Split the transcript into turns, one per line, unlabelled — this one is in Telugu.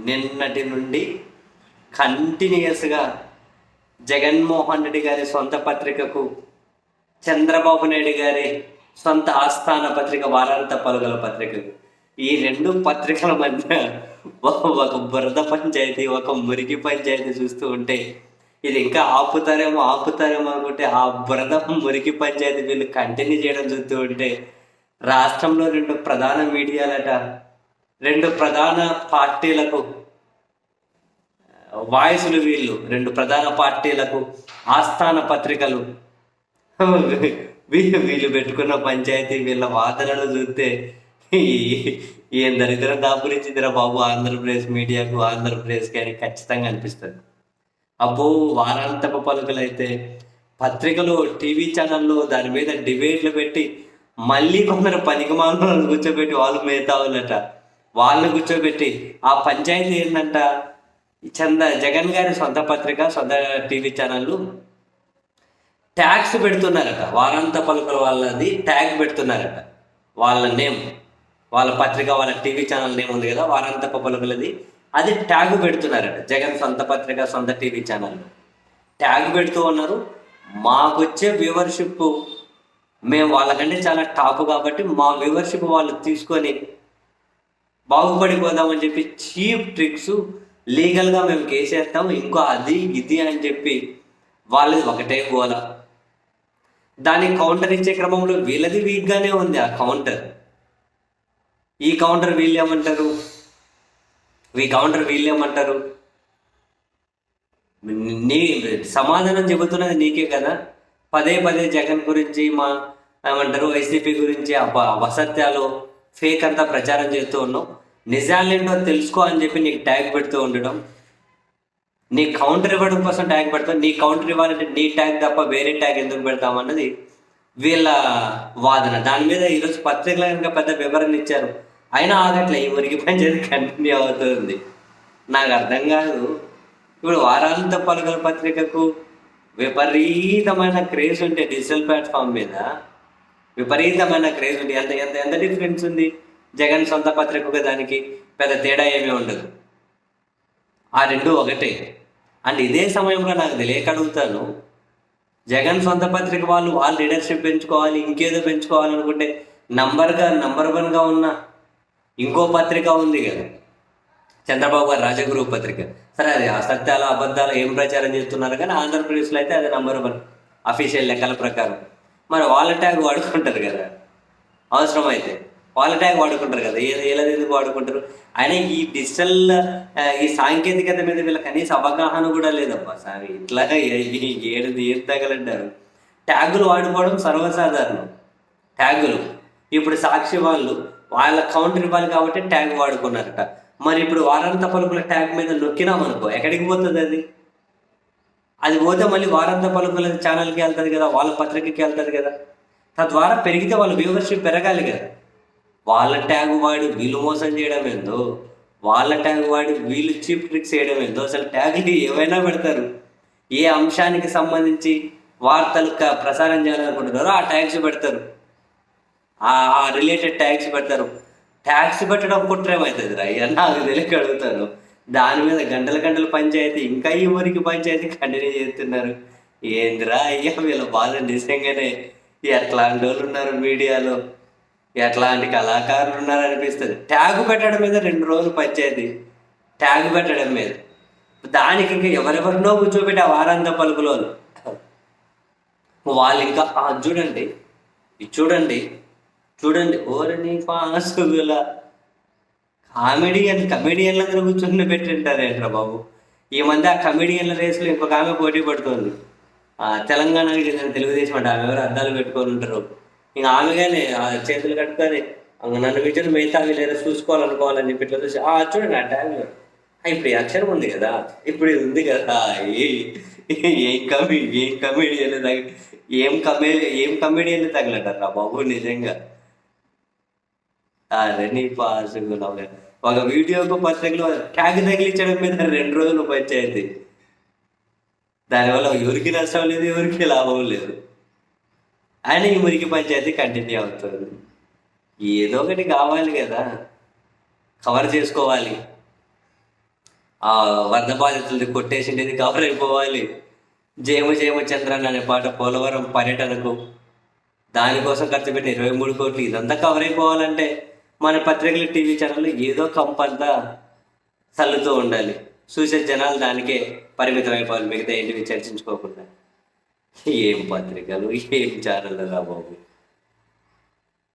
నిన్నటి నుండి కంటిన్యూస్గా జగన్మోహన్ రెడ్డి గారి సొంత పత్రికకు చంద్రబాబు నాయుడు గారి సొంత ఆస్థాన పత్రిక వారాంత పలుగుల పత్రికకు ఈ రెండు పత్రికల మధ్య ఒక ఒక బురద పంచాయతీ ఒక మురికి పంచాయతీ చూస్తూ ఉంటే ఇది ఇంకా ఆపుతారేమో ఆపుతారేమో అనుకుంటే ఆ బురద మురికి పంచాయతీ వీళ్ళు కంటిన్యూ చేయడం చూస్తూ ఉంటే రాష్ట్రంలో రెండు ప్రధాన మీడియాలట రెండు ప్రధాన పార్టీలకు వాయిస్లు వీళ్ళు రెండు ప్రధాన పార్టీలకు ఆస్థాన పత్రికలు. వీళ్ళు వీళ్ళు పెట్టుకున్న పంచాయతీ వీళ్ళ వాదనలు చూస్తే ఏం దరిద్రం దాపురించిందిరా బాబు ఆంధ్రప్రదేశ్ మీడియాకు ఆంధ్రప్రదేశ్కి అని ఖచ్చితంగా అనిపిస్తుంది. అబ్బో వారాంతపు పలుకులైతే పత్రికలు టీవీ ఛానళ్ళు దాని మీద డిబేట్లు పెట్టి మళ్ళీ కొందరు పనికి మాలను కూర్చోబెట్టి వాళ్ళు మేతావులట వాళ్ళని కూర్చోబెట్టి ఆ పంచాయతీ ఏంటంట చంద జగన్ గారి సొంత పత్రిక సొంత టీవీ ఛానళ్ళు ట్యాగ్స్ పెడుతున్నారట. వారాంత పలుకుల వాళ్ళది ట్యాగ్ పెడుతున్నారట. వాళ్ళ నేమ్ వాళ్ళ పత్రిక వాళ్ళ టీవీ ఛానల్ నేమ్ ఉంది కదా వారాంత పలుకులది. అది ట్యాగ్ పెడుతున్నారట. జగన్ సొంత పత్రిక సొంత టీవీ ఛానల్ ట్యాగ్ పెడుతూ ఉన్నారు. మాకు వచ్చే వ్యూవర్షిప్ మేము వాళ్ళకంటే చాలా టాప్ కాబట్టి మా వ్యూవర్షిప్ వాళ్ళు తీసుకొని బాగుపడిపోదామని చెప్పి చీప్ ట్రిక్స్ లీగల్గా మేము కేసేస్తాం ఇంకో అది ఇది అని చెప్పి వాళ్ళది ఒకటే గోల. దానికి కౌంటర్ ఇచ్చే క్రమంలో వీళ్ళది వీక్గానే ఉంది ఆ కౌంటర్. ఈ కౌంటర్ వీళ్ళేమంటారు ఈ కౌంటర్ వీళ్ళేమంటారు నీ సమాధానం చెబుతున్నది నీకే కదా. పదే పదే జగన్ గురించి మా ఏమంటారు వైసీపీ గురించి అసత్యాలు ఫేక్ అంతా ప్రచారం చేస్తూ ఉన్నావు నిజాలేంటో తెలుసుకో అని చెప్పి నీకు ట్యాగ్ పెడుతూ ఉండడం. నీ కౌంటర్ ఇవ్వడం కోసం ట్యాగ్ పెడతాం. నీ కౌంటర్ ఇవ్వాలంటే నీ ట్యాగ్ తప్ప వేరే ట్యాగ్ ఎందుకు పెడతాం అన్నది వీళ్ళ వాదన. దాని మీద ఈరోజు పత్రికలు కనుక పెద్ద వివరణ ఇచ్చారు. అయినా ఆగట్లే ఈ మురికి పంచాయతీ కంటిన్యూ అవుతుంది నాకు అర్థం కాదు. ఇప్పుడు వారాంత పలుకల పత్రికకు విపరీతమైన క్రేజ్ ఉంటే డిజిటల్ ప్లాట్ఫామ్ మీద విపరీతమైన క్రేజ్ ఉంటే ఎంత ఎంత ఎంత డిఫరెన్స్ ఉంది? జగన్ సొంత పత్రికకు దానికి పెద్ద తేడా ఏమీ ఉండదు. ఆ రెండు ఒకటే. అండ్ ఇదే సమయంలో నాకు తెలియక అడుగుతాను జగన్ సొంత పత్రిక వాళ్ళు వాళ్ళ లీడర్షిప్ పెంచుకోవాలి ఇంకేదో పెంచుకోవాలనుకుంటే నంబర్గా నంబర్ వన్గా ఉన్న ఇంకో పత్రిక ఉంది కదా. చంద్రబాబు గారు రాజగురు పత్రిక. సరే అది అసత్యాలు అబద్ధాలు ఏం ప్రచారం చేస్తున్నారు కానీ ఆంధ్రప్రదేశ్లో అయితే అది నంబర్ వన్ అఫీషియల్ లెక్కల ప్రకారం. మరి వాళ్ళ ట్యాగ్ వాడుకుంటారు కదా. అవసరం అయితే వాళ్ళ ట్యాగ్ వాడుకుంటారు కదా ఏ ఏలది ఎందుకు వాడుకుంటారు? అయినా ఈ డిజిటల్ ఈ సాంకేతికత మీద వీళ్ళ కనీస అవగాహన కూడా లేదబ్బా సార్ ఇట్లా ఏ- ఏడు ఏం తగలంటారు ట్యాగులు వాడుకోవడం సర్వసాధారణం. ట్యాగులు ఇప్పుడు సాక్షి వాళ్ళు వాళ్ళ కౌంటర్ ఇవ్వాలి కాబట్టి ట్యాగ్ వాడుకున్నారట. మరి ఇప్పుడు వారాంత పలుకుల ట్యాగ్ మీద నొక్కినామనుకో ఎక్కడికి పోతుంది అది? అది పోతే మళ్ళీ వారాంత పలుకుల ఛానల్కి వెళ్తుంది కదా వాళ్ళ పత్రికకి వెళ్తుంది కదా. తద్వారా పెరిగితే వాళ్ళ వ్యూవర్షిప్ పెరగాలి కదా. వాళ్ళ ట్యాగ్ వాడి వీళ్ళు మోసం చేయడం ఏందో వాళ్ళ ట్యాగ్ వాడి వీళ్ళు చీప్ ట్రిక్స్ చేయడం ఏందో అసలు ట్యాగ్లు ఏవైనా పెడతారు? ఏ అంశానికి సంబంధించి వార్తలు క- ప్రసారం చేయాలనుకుంటున్నారో ఆ ట్యాగ్స్ పెడతారు. ఆ రిలేటెడ్ ట్యాగ్స్ పెడతారు. ట్యాక్స్ పెట్టడం కుట్రేమవుతుంది రా అయ్యా అది తెలియక అడుగుతాను. దాని మీద గంటల గంటల పంచాయతీ ఇంకా ఈ ఊరికి పంచాయతీ కంటిన్యూ చేస్తున్నారు. ఏందిరా అయ్యా వీళ్ళ బాధ నిజంగానే ఎట్లాంటి వాళ్ళు ఉన్నారు మీడియాలో? ఎట్లాంటి కళాకారులు ఉన్నారనిపిస్తుంది. ట్యాగ్ పెట్టడం మీద రెండు రోజులు పచ్చేది ట్యాగ్ పెట్టడం మీద. దానికి ఇంకా ఎవరెవరినో కూర్చోబెట్టి ఆ వారాంత పలుకులో వాళ్ళు ఇంకా చూడండి ఇది చూడండి చూడండి ఓరని పాసుగుల కామెడియన్ కమెడియన్లందరూ కూర్చొని పెట్టింటారేంట్రా బాబు. ఈ మధ్య ఆ కమెడియన్ల రేసులో ఇంకొక ఆమె పోటీ పడుతుంది. ఆ, తెలంగాణకి చెందిన తెలుగుదేశం అంటే ఆమె ఎవరు అద్దాలు పెట్టుకొని ఉంటారు. ఇంకా ఆమెగానే ఆ చేతులు కట్టుకొని నన్ను విజయం మిగతా లేదా చూసుకోవాలనుకోవాలని చెప్పి ఇట్లా చూసి "ఆ, చూడండి ఆ ట్యాగ్ ఇప్పుడు ఈ అక్షరం ఉంది కదా ఇప్పుడు ఇది ఉంది కదా ఏ- ఏం కమి ఏం కమెడియన్ తగ ఏం కమే ఏం కమెడియన్ తగలటారా బాబు నిజంగా. అరే నీ పాసుకులు ఒక వీడియోకు పత్రికలో ట్యాగ్ తగిలించడం మీద రెండు రోజులు పంచాయతీ దానివల్ల ఎవరికి నష్టం లేదు ఎవరికి లాభం లేదు. ఆయన ఈ మురికి పంచాయతీ కంటిన్యూ అవుతుంది. ఏదో ఒకటి కావాలి కదా. కవర్ చేసుకోవాలి. ఆ వరద బాధితులది కొట్టేసిండేది కవర్ అయిపోవాలి. జయమ జయమ చంద్రన్ అనే పాట పోలవరం పర్యటనకు దానికోసం ఖర్చు పెట్టిన ఇరవై మూడు కోట్లు ఇదంతా కవర్ అయిపోవాలంటే మన పత్రికలు టీవీ ఛానల్ ఏదో కంపంతా చల్లుతూ ఉండాలి. చూసే జనాలు దానికే పరిమితం అయిపోవాలి మిగతా ఏంటివి చర్చించుకోకుండా. ఏం పత్రికలు ఏం ఛానల్ రా బాబు?